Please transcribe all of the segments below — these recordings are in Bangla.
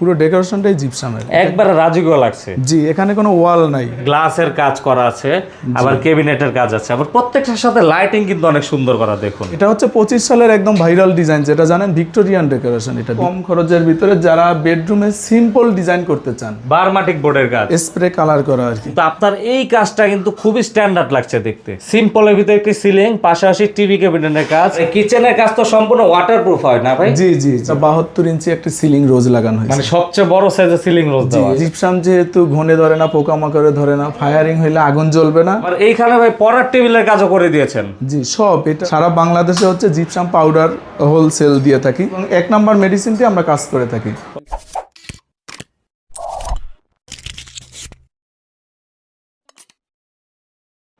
পুরো ডেকোরেশনটাই জিপসামের। একবারে রাজকীয় লাগছে। জি এখানে কোনো ওয়াল নাই। গ্লাসের কাজ করা আছে আবার কেবিনেটের কাজ আছে। আবার প্রত্যেকটার সাথে লাইটিং কিন্তু অনেক সুন্দর করা দেখুন। এটা হচ্ছে পঁচিশ সালের একদম ভাইরাল ডিজাইন যেটা জানেন ভিক্টোরিয়ান ডেকোরেশন এটা কম খরচের ভিতরে যারা বেডরুমে সিম্পল ডিজাইন করতে চান। বারমাটিক বোর্ডের কাজ। স্প্রে কালার করা আর কি। তো আপনার এই কাজটা কিন্তু খুবই স্ট্যান্ডার্ড লাগছে দেখতে। সিম্পলের ভিতরে একটি সিলিং পাশাপাশি টিভি ক্যাবিনেটের কাজ। কিচেনের কাজ তো সম্পূর্ণ ওয়াটারপ্রুফ হয় না ভাই? জি জি বাহাত্তর ইঞ্চি একটা সিলিং রোজ লাগানো হয়েছে। মানে সবচেয়ে বড় সাইজের সিলিং রোজ দেওয়া। জিপসাম যেহেতু ঘনে ধরে না পোকামাকড়ে ধরে না ফায়ারিং হইলে আগুন জ্বলবে না। আর এইখানে ভাই পড়ার টেবিলের কাজও করে দিয়েছেন। জি সব এটা সারা বাংলাদেশে হচ্ছে জিপসাম পাউডার হোলসেল দিয়ে থাকি। এবং এক নাম্বার মেডিসিনটি আমরা কাজ করে থাকি।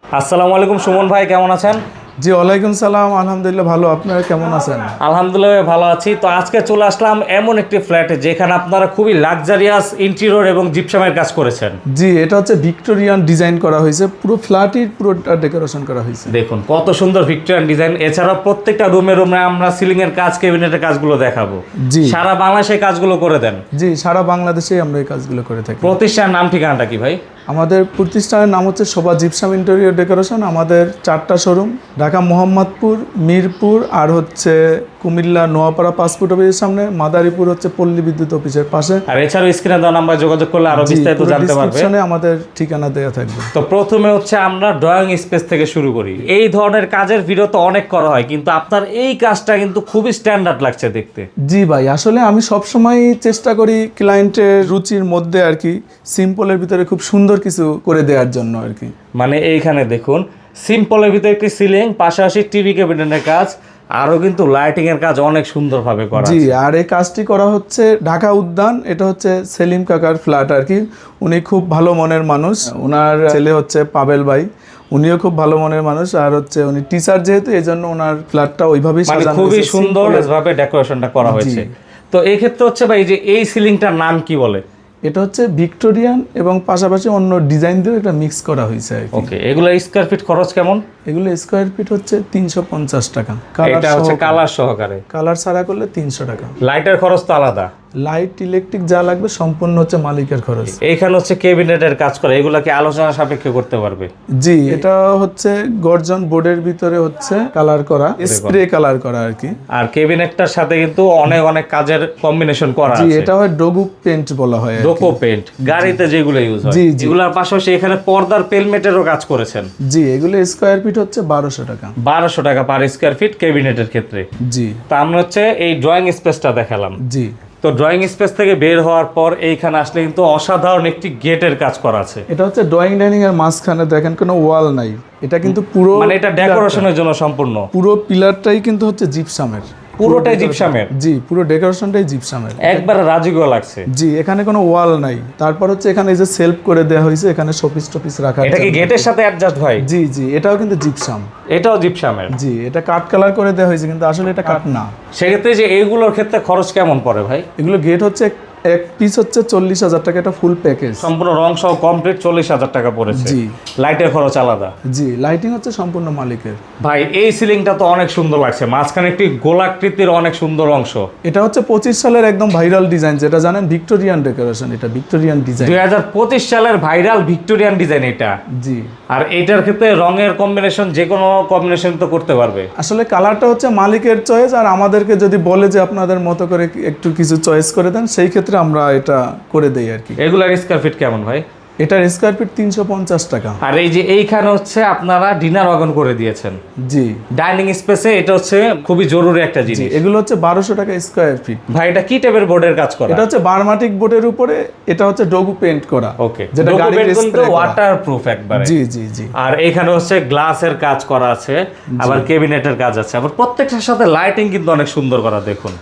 আসসালামু আলাইকুম সুমন ভাই কেমন আছেন? জি ওয়ালাইকুম সালাম আলহামদুলিল্লাহ ভালো। আপনারা কেমন আছেন? আলহামদুলিল্লাহ ভালো আছি। তো আজকে চলে আসলাম এমন একটি ফ্ল্যাটে যেখানে আপনারা খুবই লাক্সারিয়াস ইন্টেরিয়র এবং জিপসামের কাজ করেছেন। জি এটা হচ্ছে ভিক্টোরিয়ান ডিজাইন করা হয়েছে। পুরো ফ্ল্যাটই পুরোটা ডেকোরেশন করা হয়েছে। দেখুন কত সুন্দর ভিক্টোরিয়ান ডিজাইন এছাড়াও প্রত্যেকটা রুমে রুমে আমরা সিলিং এর কাজ কেবিনেটের কাজগুলো দেখাবো। জি। সারা বাংলাদেশে কাজগুলো করে দেন। জি সারা বাংলাদেশেই আমরা এই কাজগুলো করে থাকি। প্রতিষ্ঠান নাম ঠিকানাটা কি ভাই? আমাদের প্রতিষ্ঠানের নাম হচ্ছে শোভা জিপসাম ইন্টেরিয়র ডেকোরেশন। আমাদের চারটা শোরুম, ঢাকা, মোহাম্মদপুর, মিরপুর, আর হচ্ছে কুমিল্লা নোয়াপাড়া পাসপোর্ট অফিসের সামনে মাদারীপুর হচ্ছে পল্লী বিদ্যুৎ অফিসের পাশে। আর এছাড়াও স্ক্রিনে দেওয়া নাম্বার যোগাযোগ করলে আরও বিস্তারিত জানতে পারবে। আমাদের ঠিকানা দেওয়া থাকবে। তো প্রথমে হচ্ছে আমরা ড্রয়িং স্পেস থেকে শুরু করি। এই ধরনের কাজের ভিডিও তো অনেক করা হয় কিন্তু আপনার এই কাজটা কিন্তু খুবই স্ট্যান্ডার্ড লাগছে দেখতে। জি ভাই আসলে আমি সবসময় চেষ্টা করি ক্লায়েন্টের রুচির মধ্যে আর কি সিম্পলের ভিতরে খুব সুন্দর কিছু করে দেওয়ার জন্য আর কি। মানে এইখানে দেখুন সিম্পলের ভিতরে একটি সিলিং পাশাপাশি টিভি ক্যাবিনেটের কাজ আরও কিন্তু লাইটিং এর কাজ অনেক সুন্দরভাবে করা জি আর এই কাজটি করা হচ্ছে ঢাকা উদ্যান এটা হচ্ছে সেলিম কাকার ফ্ল্যাট আর কি। উনি খুব ভালো মনের মানুষ। ওনার ছেলে হচ্ছে পাবেল ভাই। উনিও খুব ভালো মনের মানুষ। আর হচ্ছে উনি টিচার যেহেতু এই জন্য ওনার ফ্ল্যাটটা ওইভাবেই মানে সাজানো খুবই হয়েছে, সুন্দর ভাবে ডেকোরেশনটা করা হয়েছে। তো এই ক্ষেত্রে হচ্ছে ভাই যে এই সিলিংটার নাম কি বলে? এটা হচ্ছে ভিক্টোরিয়ান এবং পাশাপাশি অন্য ডিজাইন দিয়ে একটা মিক্স করা হয়েছে ওকে এগুলো স্কোয়ার ফিট খরচ কেমন? এগুলো স্কোয়ার ফিট হচ্ছে তিনশো পঞ্চাশ টাকা। কালার এটা হচ্ছে কালার সহকারে। কালার ছাড়া করলে তিনশো টাকা। লাইটার খরচ তো আলাদা। লাইট ইলেকট্রিক যা লাগবে সম্পূর্ণ হচ্ছে মালিকের খরচ। এইখানে হচ্ছে কেবিনেটের কাজ করে এগুলাকে আলোচনা সাপেক্ষে করতে পারবে? জি এটা হচ্ছে গর্জন বোর্ডের ভিতরে হচ্ছে কালার করা স্প্রে কালার করা আর কি। আর কেবিনেটটার সাথে কিন্তু অনেক অনেক কাজের কম্বিনেশন করা জি এটা হয় ডোগু পেন্ট বলা হয়। ডোকো পেন্ট গাড়িতে যেগুলো ইউজ হয়। জি। এগুলোর পাশাপাশি এখানে পর্দার পেলমেটেরও কাজ করেছেন। জি এগুলো স্কোয়ার ফিট হচ্ছে বারোশো টাকা। বারোশো টাকা পার স্কোয়ার ফিট কেবিনেটের ক্ষেত্রে। জি। তা আমরা হচ্ছে এই ড্রয়িং স্পেসটা দেখালাম। জি। তো ড্রয়িং স্পেস থেকে বের হওয়ার পর এইখানে আসলে কিন্তু অসাধারণ একটি গেটের কাজ করা আছে। এটা হচ্ছে ড্রয়িং ডাইনিং এর মাঝখানে দেখেন কোনো ওয়াল নাই। এটা কিন্তু পুরো মানে এটা ডেকোরেশনের জন্য সম্পূর্ণ। পুরো পিলারটাই কিন্তু হচ্ছে জিপসামের পুরোটাই জিপসামের জি পুরো ডেকোরেশনটাই জিপসামের একবারে রাজকীয় লাগছে? জি এখানে কোনো ওয়াল নাই। তারপর হচ্ছে এখানে এই যে সেলফ করে দেওয়া হয়েছে এখানে শোপিস টপিস রাখা এটা কি গেটের সাথে অ্যাডজাস্ট হয়? জি জি এটাও কিন্তু জিপসাম এটাও জিপসামের জি এটা কাঠ কালার করে দেওয়া হয়েছে কিন্তু আসলে এটা কাঠ না। সেক্ষেত্রে যে এইগুলোর ক্ষেত্রে খরচ কেমন পড়ে ভাই? এগুলো গেট হচ্ছে এক- পিস হচ্ছে চল্লিশ হাজার টাকা এটা ফুল প্যাকেজ সম্পূর্ণ রং সহ কমপ্লিট চল্লিশ হাজার টাকা পড়েছে। জি। লাইটের খরচ আলাদা। জি লাইটিং হচ্ছে সম্পূর্ণ মালিকের। ভাই এই সিলিংটা তো অনেক সুন্দর লাগছে। মাঝখানে একটি গোলাকৃতির অনেক সুন্দর অংশ। এটা হচ্ছে পঁচিশ সালের একদম ভাইরাল ডিজাইন যেটা জানেন? ভিক্টোরিয়ান ডেকোরেশন এটা ভিক্টোরিয়ান ডিজাইন দুই হাজার পঁচিশ সালের ভাইরাল ভিক্টোরিয়ান ডিজাইন এটা। জি। আর এটার ক্ষেত্রে রঙের কম্বিনেশন যে কোনো কম্বিনেশন তো করতে পারবে। আসলে কালারটা হচ্ছে মালিকের চয়েস আর আমাদেরকে যদি বলে যে আপনাদের মতো করে একটু কিছু চয়েস করে দেন সেই ক্ষেত্রে আমরা এটা করে দেই আর কি। এগুলার স্কোয়ার ফিট কেমন ভাই? এটার স্কোয়ার ফিট তিনশো পঞ্চাশ টাকা। আর এই যে এইখানে হচ্ছে আপনারা ডিনার ওয়াগন করে দিয়েছেন। জি। ডাইনিং স্পেসে এটা হচ্ছে খুবই জরুরি একটা জিনিস। এগুলো হচ্ছে বারোশো টাকা স্কোয়ার ফিট ভাই এটা কি টাইপের বোর্ডের কাজ করা? এটা হচ্ছে বারমাটিক বোর্ডের উপরে এটা হচ্ছে ডোগু পেন্ট করা। ওকে যেটা গাড়ির ওয়াটার প্রুফ একবারে। জি জি জি। আর এখানে হচ্ছে গ্লাসের কাজ করা আছে আবার কেবিনেটের কাজ আছে। আবার প্রত্যেকটার সাথে লাইটিং কিন্তু অনেক সুন্দর করা দেখুন।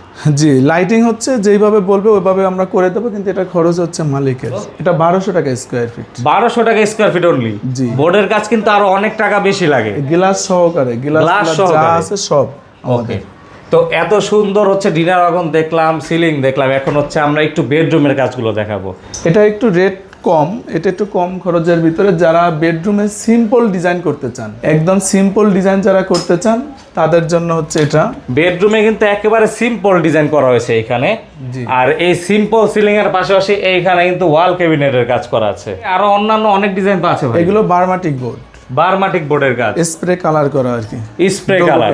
জি লাইটিং হচ্ছে যেইভাবে বলবে ওইভাবে আমরা করে দেবো কিন্তু এটা খরচ হচ্ছে মালিকের। এটা বারোশো টাকা স্কোয়ার ফিট বারোশো টাকা স্কোয়ার ফিট অনলি জি। বোর্ডের কাজ কিন্তু আরও অনেক টাকা বেশি লাগে। গ্লাস সহকারে গ্লাস যা আছে সব ওকে তো এত সুন্দর হচ্ছে ডিনার ওয়াগন দেখলাম সিলিং দেখলাম এখন হচ্ছে আমরা একটু বেডরুমের কাজগুলো দেখাবো। এটা একটু রেড কম এটা একটু কম খরচের ভিতরে যারা বেডরুমে সিম্পল ডিজাইন করতে চান। একদম সিম্পল ডিজাইন যারা করতে চান তাদের জন্য হচ্ছে এটা। বেডরুমে কিন্তু একেবারে সিম্পল ডিজাইন করা হয়েছে এখানে। আর এই সিম্পল সিলিং এর পাশাপাশি এইখানে কিন্তু ওয়াল ক্যাবিনেটের কাজ করা আছে। আরও অন্যান্য অনেক ডিজাইন তো আছে এগুলো বারমাটিক বোর্ড বারমাটিক বোর্ডের কাজ। স্প্রে কালার করা আর কি। Spray colour.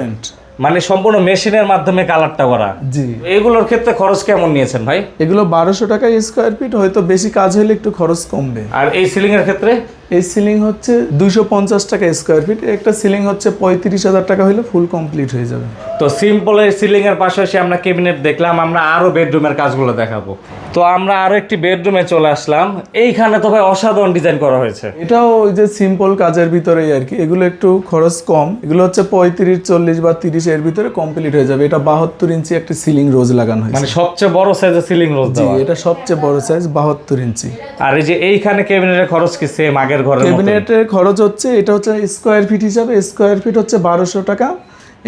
মানে সম্পূর্ণ মেশিনের মাধ্যমে কালারটা করা। জি। এগুলোর ক্ষেত্রে খরচ কেমন নিয়েছেন ভাই? এগুলো বারোশো টাকা স্কোয়ার ফিট হয়তো বেশি কাজ হলে একটু খরচ কমবে। আর এই সিলিং এর ক্ষেত্রে? এই সিলিং হচ্ছে দুইশো পঞ্চাশ টাকা স্কোয়ার ফিট একটা সিলিং হচ্ছে পঁয়ত্রিশ হাজার টাকা হলে ফুল কমপ্লিট হয়ে যাবে। তো সিম্পলের সিলিং এর পাশাপাশি আমরা ক্যাবিনেট দেখলাম আমরা আরও বেডরুমের কাজগুলো দেখাবো। তো আমরা আরও একটি বেডরুমে চলে আসলাম। এইখানে তো ভাই অসাধারণ ডিজাইন করা হয়েছে। এটাও ওই যে সিম্পল কাজের ভিতরেই আর কি। এগুলো একটু খরচ কম। এগুলো হচ্ছে পঁয়ত্রিশ চল্লিশ বা তিরিশ এর ভিতরে কমপ্লিট হয়ে যাবে। এটা বাহাত্তর ইঞ্চি একটা সিলিং রোজ লাগানো হয়েছে। মানে সবচেয়ে বড় সাইজের সিলিং রোজ জি এটা সবচেয়ে বড় সাইজ বাহাত্তর ইঞ্চি। আর এই যে এইখানে ক্যাবিনেটের খরচ কি সেম আগের ঘরের ক্যাবিনেটের খরচ হচ্ছে এটা হচ্ছে স্কোয়ার ফিট হিসাবে স্কোয়ার ফিট হচ্ছে বারোশো টাকা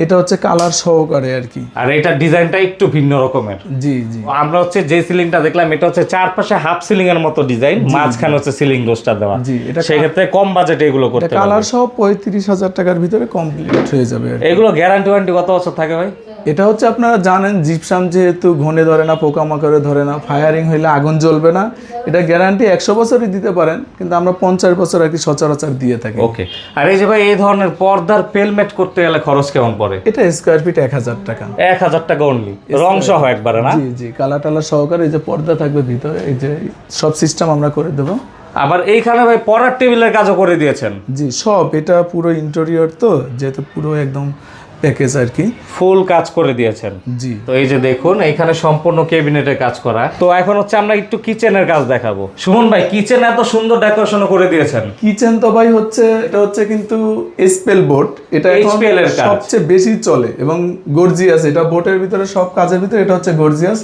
এটা হচ্ছে কালার সহকারে আর কি। আর এটা ডিজাইনটা একটু ভিন্ন রকমের। জি জি। আমরা হচ্ছে যে সিলিংটা দেখলাম এটা হচ্ছে চারপাশে হাফ সিলিং এর মতো ডিজাইন মাঝখানে হচ্ছে সিলিং রোস্টার দেওয়া। জি এটা সেই ক্ষেত্রে কম বাজেটে এগুলো করতে কালার সহ পঁয়ত্রিশ হাজার টাকার ভিতরে কমপ্লিট হয়ে যাবে এগুলো গ্যারান্টি ওয়ারেন্টি কত বছর থাকে ভাই? এটা হচ্ছে আপনারা জানেন জিপসাম যেহেতু ঘনে ধরে না পোকামাকড়ে ধরে না ফায়ারিং হইলে আগুন জ্বলবে না। এটা গ্যারান্টি একশো বছরই দিতে পারেন কিন্তু আমরা পঞ্চাশ বছর আর কি সচরাচর দিয়ে থাকি। ওকে। আর এই যে ভাই এই ধরনের পর্দার পেলমেট করতে গেলে খরচ কেমন পড়ে? এটা স্কোয়ার ফিট এক হাজার টাকা। এক হাজার টাকা অনলি রং সহ একবারে না? জি জি কালার টালার সহকারে এই যে পর্দা থাকবে ভিতরে এই যে সব সিস্টেম আমরা করে দেবো। আবার এইখানে ভাই পড়ার টেবিলের কাজও করে দিয়েছেন? জি সব। এটা পুরো ইন্টেরিয়র তো যেহেতু পুরো একদম প্যাকেজ আর কি। ফুল কাজ করে দিয়েছেন। জি। তো এই যে দেখুন এখানে সম্পূর্ণ ক্যাবিনেটের কাজ করা। তো এখন হচ্ছে আমরা একটু কিচেনের কাজ দেখাবো। সুমন ভাই কিচেন এত সুন্দর ডেকোরেশন করে দিয়েছেন। কিচেন তো ভাই হচ্ছে এটা হচ্ছে কিন্তু স্পেল বোর্ড। এটা এসপেল এর কাজ। সবচেয়ে বেশি চলে এবং গর্জিয়াস। এটা বোটের ভিতরে সব কাজের ভিতরে এটা হচ্ছে গর্জিয়াস।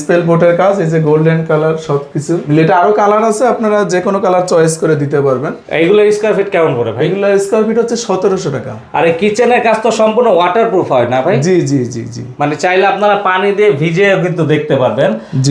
স্পেল বোটের কাজ এই যে গোল্ডেন কালার সবকিছু। এটা আরও কালার আছে আপনারা যে কোনো কালার চয়েস করে দিতে পারবেন। এইগুলো স্কোয়ার ফিট কেমন করে ভাই? এগুলো স্কোয়ার ফিট হচ্ছে সতেরোশো টাকা। আর এই কিচেনের কাজ তো সম্পূর্ণ ওয়াটারপ্রুফ হয় না ভাই? জি জি জি জি। মানে চাইলে আপনারা পানি দিয়ে ভিজে কিন্তু দেখতে পারবেন।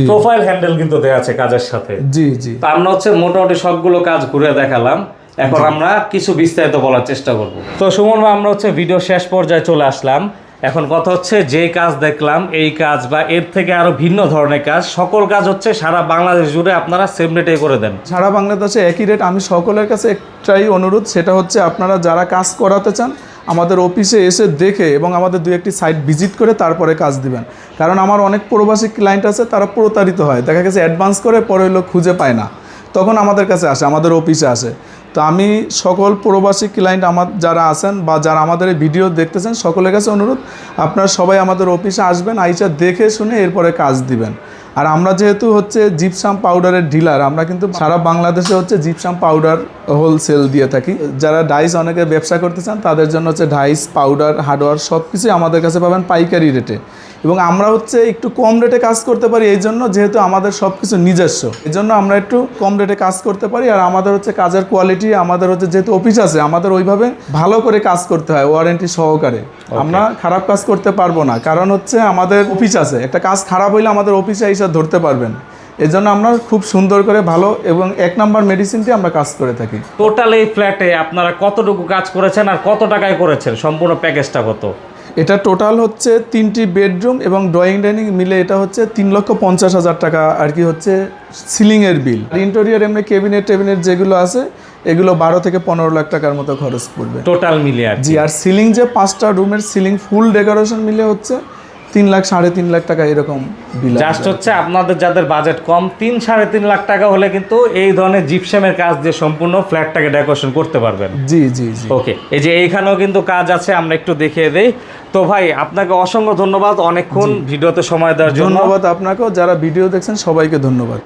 প্রোফাইল হ্যান্ডেল কিন্তু দেওয়া আছে কাজের সাথে। জি জি। তো আমরা হচ্ছে মোটামুটি সবগুলো কাজ ঘুরে দেখালাম। এখন আমরা কিছু বিস্তারিত বলার চেষ্টা করব। তো সুমন ভাই, আমরা হচ্ছে ভিডিও শেষ পর্যায়ে চলে আসলাম। এখন কথা হচ্ছে, যে কাজ দেখলাম, এই কাজ বা এর থেকে আরও ভিন্ন ধরনের কাজ, সকল কাজ হচ্ছে সারা বাংলাদেশ জুড়ে আপনারা সেম রেটে করে দেন। সারা বাংলাদেশে একই রেট আমি সকলের কাছে একটাই অনুরোধ, সেটা হচ্ছে আপনারা যারা কাজ করাতে চান, আমাদের অফিসে এসে দেখে এবং আমাদের দু একটি সাইট ভিজিট করে তারপরে কাজ দিবেন। কারণ আমার অনেক প্রবাসী ক্লায়েন্ট আছে, তারা প্রতারিত হয়। দেখা গেছে অ্যাডভান্স করে, পরে লোক খুঁজে পায় না। তখন আমাদের কাছে আসে, আমাদের অফিসে আসে। তো আমি সকল প্রবাসী ক্লায়েন্ট আমার যারা আছেন বা যারা আমাদের ভিডিও দেখতেছেন, সকলের কাছে অনুরোধ, আপনারা সবাই আমাদের অফিসে আসবেন, আইসা দেখে শুনে এরপরে কাজ দিবেন। আর আমরা যেহেতু হচ্ছে জিপসাম পাউডারের ডিলার আমরা কিন্তু সারা বাংলাদেশে হচ্ছে জিপসাম পাউডার হোলসেল দিয়ে থাকি। যারা ডাইস অনেকে ব্যবসা করতে চান, তাদের জন্য হচ্ছে ডাইস পাউডার হার্ডওয়ার সব কিছুই আমাদের কাছে পাবেন পাইকারি রেটে এবং আমরা হচ্ছে একটু কম রেটে কাজ করতে পারি এই জন্য যেহেতু আমাদের সব কিছু নিজস্ব। এই জন্য আমরা একটু কম রেটে কাজ করতে পারি আর আমাদের হচ্ছে কাজের কোয়ালিটি আমাদের হচ্ছে যেহেতু অফিস আছে আমাদের ওইভাবে ভালো করে কাজ করতে হয় ওয়ারেন্টি সহকারে। আমরা খারাপ কাজ করতে পারব না কারণ হচ্ছে আমাদের অফিস আছে। একটা কাজ খারাপ হইলে আমাদের অফিসে এসে ধরতে পারবেন। এই জন্য আমরা খুব সুন্দর করে ভালো এবং এক নাম্বার মেডিসিনটি আমরা কাজ করে থাকি। টোটাল এই ফ্ল্যাটে আপনারা কতটুকু কাজ করেছেন আর কত টাকায় করেছেন? সম্পূর্ণ প্যাকেজটা কত? এটা টোটাল হচ্ছে তিনটি বেডরুম এবং ড্রয়িং ডাইনিং মিলে এটা হচ্ছে তিন লক্ষ পঞ্চাশ হাজার টাকা আর কি হচ্ছে সিলিংয়ের বিল ইন্টেরিয়ার এমনি কেবিনেট টেবিনেট যেগুলো আছে এগুলো বারো থেকে পনেরো লাখ টাকার মতো খরচ পড়বে। টোটাল মিলে আর জি আর সিলিং যে পাঁচটা রুমের সিলিং ফুল ডেকোরেশন মিলে হচ্ছে তিন লাখ সাড়ে তিন লাখ টাকা এরকম বিল জাস্ট হচ্ছে আপনাদের যাদের বাজেট কম তিন সাড়ে তিন লাখ টাকা হলে কিন্তু এই ধরনের জিপসামের কাজ দিয়ে সম্পূর্ণ ফ্ল্যাটটাকে ডেকোরেশন করতে পারবেন। জি জি জি। ওকে এই যে এইখানেও কিন্তু কাজ আছে আমরা একটু দেখিয়ে দেই। তো ভাই আপনাকে অসংখ্য ধন্যবাদ অনেকক্ষণ ভিডিওতে সময় দেওয়ার জন্য। ধন্যবাদ আপনাকেও যারা ভিডিও দেখছেন সবাইকে ধন্যবাদ।